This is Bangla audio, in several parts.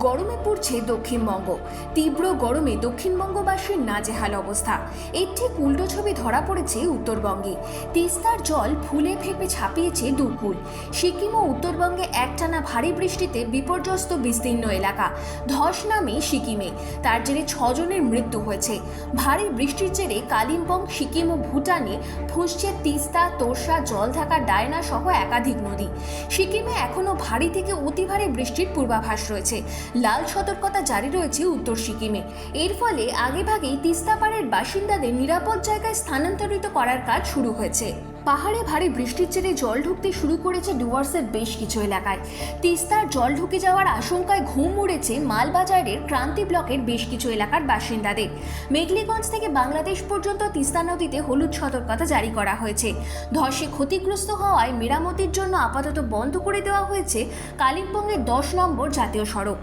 করছে দক্ষিণবঙ্গ। তীব্র গরমে দক্ষিণবঙ্গবাসীর নাজেহাল অবস্থা। এর ঠিক উল্টো ছবি ধরা পড়েছে উত্তরবঙ্গে। তিস্তার জল ফুলে ফেপে ছাপিয়েছে দুকুল সিকিম ও উত্তরবঙ্গে একটানা ভারী বৃষ্টিতে বিপর্যস্ত বিস্তীর্ণ এলাকা। ধস নামে সিকিমে। তার জেরে ছজনের মৃত্যু হয়েছে। ভারী বৃষ্টির জেরে কালিম্পং, সিকিম ও ভুটানে ফুসছে তিস্তা, তোরসা জল থাকা ডায়না সহ একাধিক নদী। সিকিমে এখনও ভারী থেকে অতি ভারী বৃষ্টির পূর্বাভাস রয়েছে। লাল সতর্কতা জারি রয়েছে উত্তর সিকিমে। এর ফলে আগেভাগেই তিস্তাপাড়ের বাসিন্দাদের নিরাপদ জায়গায় স্থানান্তরিত করার কাজ শুরু হয়েছে। পাহাড়ে ভারী বৃষ্টির জেরে জল ঢুকতে শুরু করেছে ডুয়ার্সের বেশ কিছু এলাকায়। তিস্তার জল ঢুকে যাওয়ার আশঙ্কায় ঘুম উড়েছে মালবাজারের ক্রান্তি ব্লকের বেশ কিছু এলাকার বাসিন্দাদের। মেঘলিগঞ্জ থেকে বাংলাদেশ পর্যন্ত তিস্তা নদীতে হলুদ সতর্কতা জারি করা হয়েছে। ধসে ক্ষতিগ্রস্ত হওয়ায় মেরামতির জন্য আপাতত বন্ধ করে দেওয়া হয়েছে কালিম্পংয়ের দশ নম্বর জাতীয় সড়ক।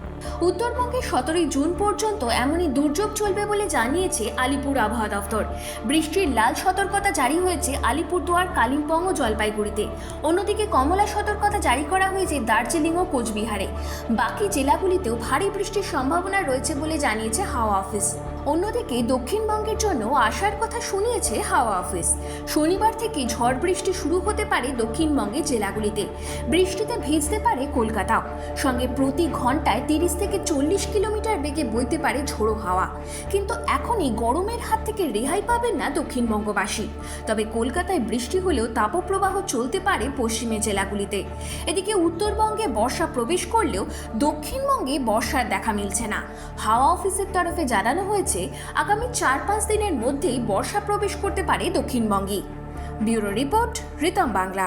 উত্তরবঙ্গে সতেরোই জুন পর্যন্ত এমনই দুর্যোগ চলবে বলে জানিয়েছে আলিপুর আবহাওয়া দফতর বৃষ্টির লাল সতর্কতা জারি হয়েছে আলিপুরদুয়ার কালিম্পং ও জলপাইগুড়িতে। অন্যদিকে কমলা সতর্কতা জারি করা হয়েছে দার্জিলিং ও কোচবিহারে। বাকি জেলাগুলিতেও ভারী বৃষ্টির সম্ভাবনা রয়েছে বলে জানিয়েছে হাওয়া অফিস। অন্যদিকে দক্ষিণবঙ্গের জন্য আসার কথা শুনিয়েছে হাওয়া অফিস। শনিবার থেকে ঝড় বৃষ্টি শুরু হতে পারে দক্ষিণবঙ্গের জেলাগুলিতে। বৃষ্টিতে ভিজতে পারে কলকাতাও সঙ্গে প্রতি ঘন্টায় তিরিশ থেকে চল্লিশ কিলোমিটার বেগে বইতে পারে ঝোড়ো হাওয়া। কিন্তু এখনই গরমের হাত থেকে রেহাই পাবেন না দক্ষিণবঙ্গবাসী। তবে কলকাতায় বৃষ্টি হলেও তাপপ্রবাহ চলতে পারে পশ্চিমের জেলাগুলিতে। এদিকে উত্তরবঙ্গে বর্ষা প্রবেশ করলেও দক্ষিণবঙ্গে বর্ষার দেখা মিলছে না। হাওয়া অফিসের তরফে জানানো হয়েছে, আগামী চার পাঁচ দিনের মধ্যেই বর্ষা প্রবেশ করতে পারে দক্ষিণবঙ্গে। Bureau report, Ritam Bangla.